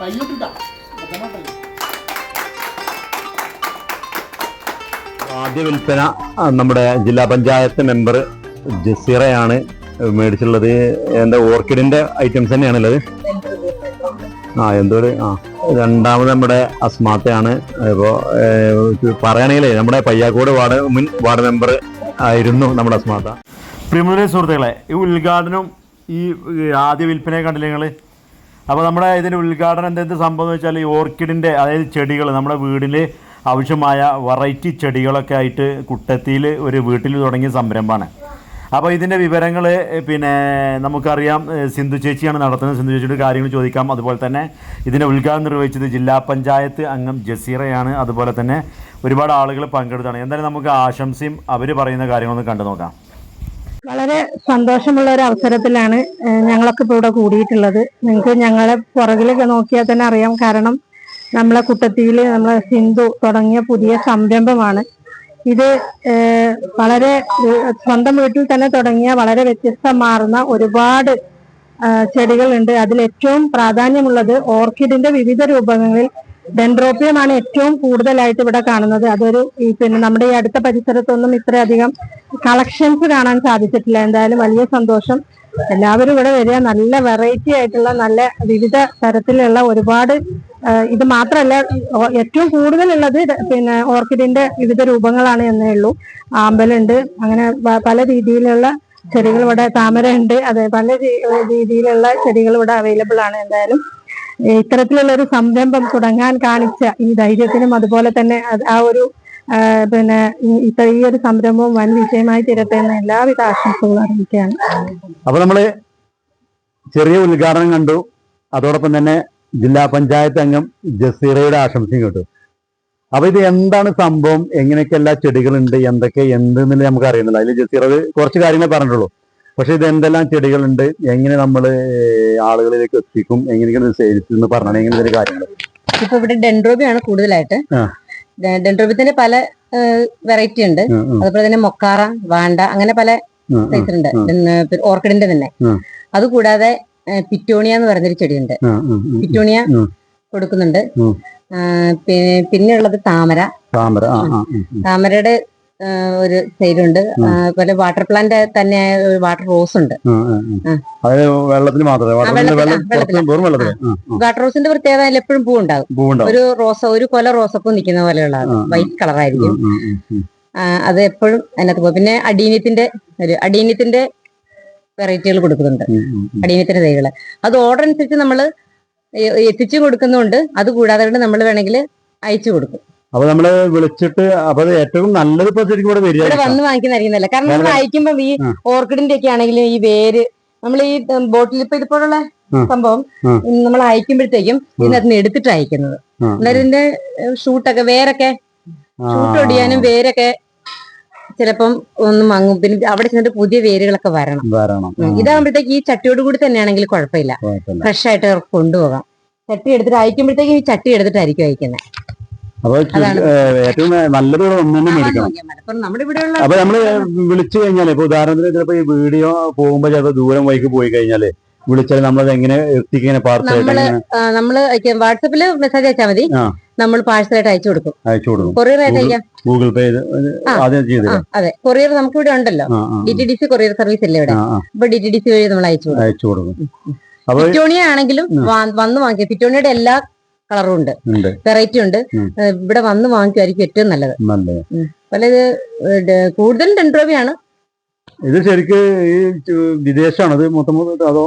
കയ്യിട്ടിട്ടാ ആദ്യ വിൽപ്പന നമ്മുടെ ജില്ലാ പഞ്ചായത്ത് മെമ്പർ ജസീറയാണ് മേടിച്ചുള്ളത് എന്താ ഓർക്കിഡിന്റെ ഐറ്റംസ് തന്നെയാണുള്ളത് ആ എന്തോ ആ രണ്ടാമത് നമ്മുടെ അസ്മാത്തയാണ്. ഇപ്പോ പറയണേലേ നമ്മുടെ പയ്യാക്കോട് വാർഡ് മുൻ വാർഡ് മെമ്പർ ആയിരുന്നു നമ്മുടെ അസ്മാത്ത. പ്രിയമുള്ള സുഹൃത്തുക്കളെ ഈ ഉദ്ഘാടനം ഈ ആദ്യ വിൽപ്പനയെ കണ്ടില്ലെങ്കിൽ നിങ്ങൾ അപ്പോൾ നമ്മുടെ ഇതിന്റെ ഉദ്ഘാടനം എന്തെന്ത് സംഭവം വെച്ചാൽ ഈ ഓർക്കിഡിന്റെ അതായത് ചെടികൾ നമ്മുടെ വീടിൽ ആവശ്യമായ വെറൈറ്റി ചെടികളൊക്കെ ആയിട്ട് കുട്ടത്തിയിൽ ഒരു വീട്ടിൽ തുടങ്ങിയ സംരംഭമാണ്. അപ്പോൾ ഇതിന്റെ വിവരങ്ങൾ പിന്നെ നമുക്കറിയാം സിന്ധു ചേച്ചിയാണ് നടത്തുന്നത്. സിന്ധു ചേച്ചിയുടെ കാര്യങ്ങൾ ചോദിക്കാം. അതുപോലെ തന്നെ ഇതിന്റെ ഉദ്ഘാടനം നിർവഹിച്ചത് ജില്ലാ പഞ്ചായത്ത് അംഗം ജസീറയാണ്. അതുപോലെ തന്നെ ഒരുപാട് ആളുകൾ പങ്കെടുത്താണ്. എന്തായാലും നമുക്ക് ആശംസയും അവർ പറയുന്ന കാര്യങ്ങളൊന്ന് കണ്ടു നോക്കാം വളരെ സന്തോഷമുള്ള ഒരു അവസരത്തിലാണ് ഞങ്ങളൊക്കെ ഇപ്പോൾ ഇവിടെ കൂടിയിട്ടുള്ളത്. നിങ്ങൾക്ക് ഞങ്ങളെ പുറകിലൊക്കെ നോക്കിയാൽ തന്നെ അറിയാം. കാരണം നമ്മളെ കുട്ടത്തിയിൽ നമ്മളെ സിന്ധു തുടങ്ങിയ പുതിയ സംരംഭമാണ്. ഇത് വളരെ സ്വന്തം വീട്ടിൽ തന്നെ തുടങ്ങിയ വളരെ വ്യത്യസ്തമാർന്ന ഒരുപാട് ചെടികളുണ്ട്. അതിൽ ഏറ്റവും പ്രാധാന്യമുള്ളത് ഓർക്കിഡിന്റെ വിവിധ രൂപങ്ങളിൽ ഡെൻഡ്രോപ്പിയമാണ് ഏറ്റവും കൂടുതലായിട്ട് ഇവിടെ കാണുന്നത്. അതൊരു പിന്നെ നമ്മുടെ ഈ അടുത്ത പരിസരത്തൊന്നും ഇത്രയധികം കളക്ഷൻസ് കാണാൻ സാധിച്ചിട്ടില്ല. എന്തായാലും വലിയ സന്തോഷം. എല്ലാവരും ഇവിടെ വരിക. നല്ല വെറൈറ്റി ആയിട്ടുള്ള നല്ല വിവിധ തരത്തിലുള്ള ഒരുപാട് ഇത് മാത്രമല്ല ഏറ്റവും കൂടുതലുള്ളത് പിന്നെ ഓർക്കിഡിന്റെ വിവിധ രൂപങ്ങളാണ് എന്നേ ഉള്ളൂ. ആമ്പലുണ്ട് അങ്ങനെ പല രീതിയിലുള്ള ചെടികൾ ഇവിടെ താമര ഉണ്ട് അതെ പല രീതിയിലുള്ള ചെടികൾ ഇവിടെ അവൈലബിൾ ആണ് എന്തായാലും. ഇത്തരത്തിലുള്ള ഒരു സംരംഭം തുടങ്ങാൻ കാണിച്ച ഈ ധൈര്യത്തിനും അതുപോലെ തന്നെ ആ ഒരു പിന്നെ ഇപ്പൊ ഈ ഒരു സംരംഭം വൻ വിജയമായി തീരട്ടെ എന്ന് എല്ലാവിധ ആശംസകളും അറിയിക്കുകയാണ്. അപ്പൊ നമ്മൾ ചെറിയ ഉദ്ഘാടനം കണ്ടു. അതോടൊപ്പം തന്നെ ജില്ലാ പഞ്ചായത്ത് അംഗം ജസീറയുടെ ആശംസയും കേട്ടു. അപ്പൊ ഇത് എന്താണ് സംഭവം? എങ്ങനെയൊക്കെ എല്ലാ ചെടികളുണ്ട്? എന്തൊക്കെ എന്ത് എന്നുള്ളത് നമുക്ക് അറിയുന്നില്ല. അതിൽ ജസീറ കുറച്ച് കാര്യങ്ങൾ പറഞ്ഞിട്ടുള്ളൂ. പക്ഷെ ഇത് എന്തെല്ലാം ചെടികളുണ്ട്? എങ്ങനെ നമ്മൾ ആളുകളിലേക്ക് എത്തിക്കും? എങ്ങനെയൊക്കെ സെയിൽസ് എന്ന് പറഞ്ഞാൽ എങ്ങനെ കാര്യങ്ങൾ ഇപ്പൊ ഇവിടെ ഡെൻഡ്രോബിയാണ് കൂടുതലായിട്ട്. ആ. ഡെ- ഡെൻഡ്രോബിയത്തിന്റെ പല വെറൈറ്റി ഉണ്ട്. അതുപോലെ തന്നെ മൊക്കാറ വാണ്ട അങ്ങനെ പല സൈസ് ഉണ്ട്. ഓർക്കിഡിന്റെ തന്നെ. അതുകൂടാതെ പിറ്റോണിയ എന്ന് പറഞ്ഞൊരു ചെടിയുണ്ട്. പിറ്റോണിയ കൊടുക്കുന്നുണ്ട്. പിന്നെ ഉള്ളത് താമര. താമര. താമരയുടെ ഒരു സൈഡുണ്ട് അതുപോലെ വാട്ടർ പ്ലാന്റ് തന്നെ ഒരു വാട്ടർ റോസ് ഉണ്ട്. വെള്ളത്തിൽ മാത്രമേ വാട്ടർ റോസിന്റെ പ്രത്യേകത എപ്പോഴും പൂ ഉണ്ടാകും ഒരു റോസ ഒരു കൊല റോസപ്പൂ നിൽക്കുന്ന പോലെയുള്ള. വൈറ്റ് കളറായിരിക്കും അത് എപ്പോഴും അതിനകത്ത് പോകും പിന്നെ അടീനിത്തിന്റെ ഒരു അടീനിത്തിന്റെ വെറൈറ്റികൾ കൊടുക്കുന്നുണ്ട്. അടീനിത്തിന്റെ. തൈകൾ. അത് ഓർഡർ അനുസരിച്ച് നമ്മൾ എത്തിച്ചു കൊടുക്കുന്നുണ്ട്. അത് കൂടാതെ നമ്മൾ വേണമെങ്കിൽ അയച്ചു കൊടുക്കും. അപ്പൊ നമ്മൾ വിളിച്ചിട്ട് അപ്പൊ ഏറ്റവും നല്ലത് ഇപ്പൊ ശരിക്കും ഇവിടെ വരിക ഇവിടെ വന്ന് വാങ്ങിക്കുന്നതായിരിക്കുന്നല്ല കാരണം നമ്മൾ വേറെ- അയക്കുമ്പോ ഈ. ഓർക്കിഡിന്റെ ഒക്കെ ആണെങ്കിലും ഈ വേര് നമ്മൾ ഈ ബോട്ടിൽ ഇപ്പൊ ഇതുപോലുള്ള. സംഭവം നമ്മൾ അയക്കുമ്പോഴത്തേക്കും ഇതിനകത്ത് നിന്ന് എടുത്തിട്ട് അയക്കുന്നത്. അന്നേരം ഇതിന്റെ ഷൂട്ടൊക്കെ വേരൊക്കെ ഷൂട്ട് ഒടിയാനും വേരൊക്കെ ചിലപ്പം ഒന്ന് മങ്ങും. പിന്നെ അവിടെ ചെന്നിട്ട് പുതിയ വേരുകളൊക്കെ വരണം. ഇതാകുമ്പോഴത്തേക്ക് ഈ ചട്ടിയോട് കൂടി തന്നെയാണെങ്കിൽ കുഴപ്പമില്ല. കുഴപ്പമില്ല. ഫ്രഷ് ആയിട്ട് കൊണ്ടുപോകാം. ചട്ടി എടുത്തിട്ട് അയക്കുമ്പോഴത്തേക്കും ഈ ചട്ടി എടുത്തിട്ടായിരിക്കും അയക്കുന്നത് അപ്പൊ ഏറ്റവും നല്ലത് ഇവിടെ ഒന്ന് തന്നെ മേടിക്കണം. അപ്പൊ നമ്മൾ വിളിച്ചു കഴിഞ്ഞാൽ ഇപ്പൊ ഉദാഹരണത്തിന് ചിലപ്പോ ഈ വീഡിയോ പോകുമ്പോ ചിലപ്പോ ദൂരം വൈക്ക് പോയി കഴിഞ്ഞാൽ വിളിച്ചാൽ നമ്മളത് എങ്ങനെ എത്തിക്കാൻ പാർസലായിട്ട് നമ്മൾ വാട്സപ്പിൽ മെസ്സേജ് അയച്ചാൽ മതി. നമ്മൾ പാഴ്സലായിട്ട് അയച്ചു കൊടുക്കും. അയച്ചു കൊടുക്കും. കൊറിയർ ആയിട്ട് ഗൂഗിൾ- അയക്കാം. ഗൂഗിൾ പേ അതെ. കൊറിയർ നമുക്ക് ഇവിടെ ഉണ്ടല്ലോ D T D C courier service അല്ലേ ഇവിടെ? ഇപ്പൊ ഡി ടി ഡി സി വഴി നമ്മൾ അയച്ചു കൊടുക്കും. അയച്ചു കൊടുക്കും. അപ്പൊ പിറ്റോണിയ ആണെങ്കിലും വന്ന് വാങ്ങിക്കുക പിറ്റോണിയുടെ എല്ലാ കളറും ഉണ്ട്. വെറൈറ്റി ഉണ്ട്. ഇവിടെ വന്ന് വാങ്ങിക്കുമായിരിക്കും ഏറ്റവും നല്ലത്. നല്ലത്. പല കൂടുതൽ കൂടുതലും ഡെൻഡ്രോബിയാണ് ഇത് ശരിക്ക് ഈ ഇത് മൊത്തം അതോ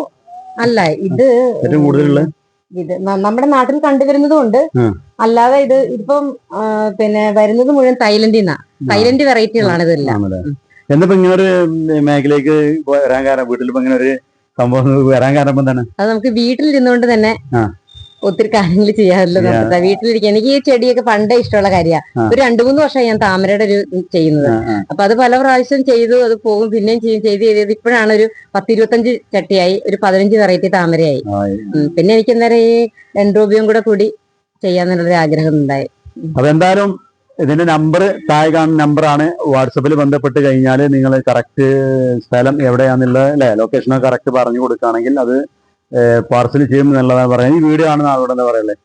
അല്ല ഇത് ഏറ്റവും കൂടുതലുള്ള? ഇത് നമ്മുടെ നാട്ടിൽ കണ്ടുവരുന്നതും ഉണ്ട് അല്ലാതെ ഇത് ഇപ്പം പിന്നെ വരുന്നത് മുഴുവൻ തായ്ലൻഡിൽ നിന്നാ തായ്ലൻഡ് വെറൈറ്റികളാണ് ഇതെല്ലാം. എന്നിപ്പോ ഇങ്ങനെ ഒരു മേഖലയ്ക്ക് വരാൻ കാരണം വീട്ടിൽ ഇങ്ങനെ ഒരു സംഭവം വരാൻ കാരണം എന്താണ്? അത് നമുക്ക് വീട്ടിൽ ഇരുന്നുകൊണ്ട് തന്നെ. ഒത്തിരി കാര്യങ്ങൾ ചെയ്യാറില്ല നമുക്ക് വീട്ടിലിരിക്കുക എനിക്ക് ഈ ചെടിയൊക്കെ പണ്ടേ ഇഷ്ടമുള്ള കാര്യമാണ് ഒരു രണ്ടു മൂന്ന് വർഷമായി ഞാൻ താമരയുടെ ഒരു ചെയ്യുന്നത്. അപ്പൊ അത് പല പ്രാവശ്യം ചെയ്തു അത് പോകും പിന്നെയും ചെയ്യും ചെയ്ത് ചെയ്ത് ഇപ്പോഴാണ് ഒരു പത്തിരുപത്തഞ്ച് ചട്ടിയായി ഒരു പതിനഞ്ച് വെറൈറ്റി താമരയായി. പിന്നെ എനിക്ക് എന്തായാലും ഈ ഡെൻഡ്രോബിയും കൂടെ കൂടി ചെയ്യാന്നുള്ളൊരു ആഗ്രഹം ഉണ്ടായി. അതെന്തായാലും ഇതിന്റെ നമ്പർ താഴെ കാണുന്ന നമ്പറാണ്. വാട്സപ്പിൽ ബന്ധപ്പെട്ട് കഴിഞ്ഞാൽ നിങ്ങൾ കറക്റ്റ് സ്ഥലം എവിടെയാണെന്നുള്ള അല്ലെ? ലൊക്കേഷൻ കറക്റ്റ് പറഞ്ഞു കൊടുക്കുകയാണെങ്കിൽ അത് പാർസൽ ചെയ്യും നല്ലതാണ് പറയുന്നത് ഈ വീഡിയോ ആണ് ആളോട് എന്താ പറയല്ലേ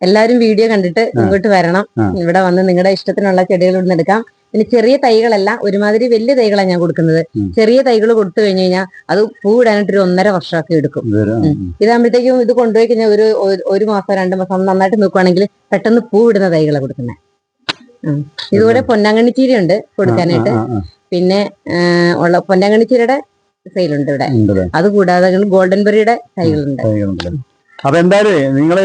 എല്ലാവരും വീഡിയോ കണ്ടിട്ട് ഇങ്ങോട്ട് വരണം. ഇവിടെ വന്ന് നിങ്ങളുടെ ഇഷ്ടത്തിനുള്ള ചെടികൾ ഇവിടുന്ന് എടുക്കാം. പിന്നെ ചെറിയ തൈകളല്ല ഒരുമാതിരി വലിയ തൈകളാണ് ഞാൻ കൊടുക്കുന്നത്. ചെറിയ തൈകൾ കൊടുത്തു കഴിഞ്ഞു കഴിഞ്ഞാൽ അത് പൂവിടാനായിട്ട് ഒരു ഒന്നര വർഷമൊക്കെ എടുക്കും. ഇതാകുമ്പോഴത്തേക്കും ഇത് കൊണ്ടുപോയി കഴിഞ്ഞാൽ ഒരു ഒരു- മാസം രണ്ട് മാസം നന്നായിട്ട് നോക്കുവാണെങ്കിൽ പെട്ടെന്ന് പൂവിടുന്ന തൈകളാണ് കൊടുക്കുന്നത് ഇതുപോലെ പൊന്നാങ്കണ്ണിച്ചീര ഉണ്ട് കൊടുക്കാനായിട്ട്. പിന്നെ ഉള്ള ഉള്ള പൊന്നാങ്കണ്ണിച്ചീരയുടെ സെയിലുണ്ട് ഇവിടെ. അതുകൂടാതെ അത് കൂടാതെ ഗോൾഡൻ ബെറിയുടെ തൈകളുണ്ട്? അപ്പൊ എന്തായാലും നിങ്ങൾ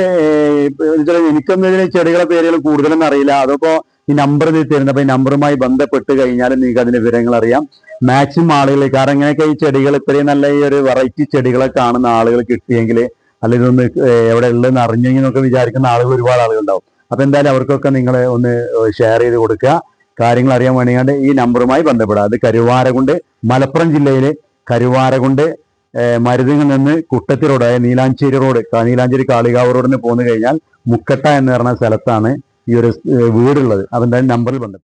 എനിക്കൊന്നും ഇതിന് ചെടികളെ പേരുകൾ കൂടുതലൊന്നും അറിയില്ല. അതിപ്പോ ഈ നമ്പർ തരുന്നത്. അപ്പൊ ഈ നമ്പറുമായി ബന്ധപ്പെട്ട് കഴിഞ്ഞാൽ നിങ്ങൾക്ക് അതിന്റെ വിവരങ്ങൾ അറിയാം. മാക്സിമം ആളുകൾ കാരണം ഇങ്ങനെയൊക്കെ ഈ ചെടികൾ ഇത്രയും നല്ല ഈ ഒരു വെറൈറ്റി ചെടികളെ കാണുന്ന ആളുകൾ കിട്ടിയെങ്കിൽ അല്ലെങ്കിൽ ഇതൊന്ന് എവിടെ ഉള്ളതെന്ന് അറിഞ്ഞെങ്കിൽ എന്നൊക്കെ വിചാരിക്കുന്ന ആളുകൾ ഒരുപാട് ആളുകൾ ഉണ്ടാവും അപ്പൊ എന്തായാലും അവർക്കൊക്കെ നിങ്ങൾ ഒന്ന് ഷെയർ ചെയ്ത് കൊടുക്കുക. കാര്യങ്ങൾ അറിയാൻ വേണ്ടി ഈ നമ്പറുമായി ബന്ധപ്പെടുക. അത് കരുവാരകുണ്ട് മലപ്പുറം ജില്ലയിലെ കരുവാരകുണ്ട് കൊണ്ട് നിന്ന് കുട്ടത്തി റോഡ് നീലാഞ്ചേരി റോഡ് നീലാഞ്ചേരി കാളികാവ് റോഡിന് പോന്നു കഴിഞ്ഞാൽ മുക്കട്ട എന്ന് പറഞ്ഞ സ്ഥലത്താണ് ഈ ഒരു വീടുള്ളത്. അതിന്റെ നമ്പറിൽ ബന്ധപ്പെട്ടു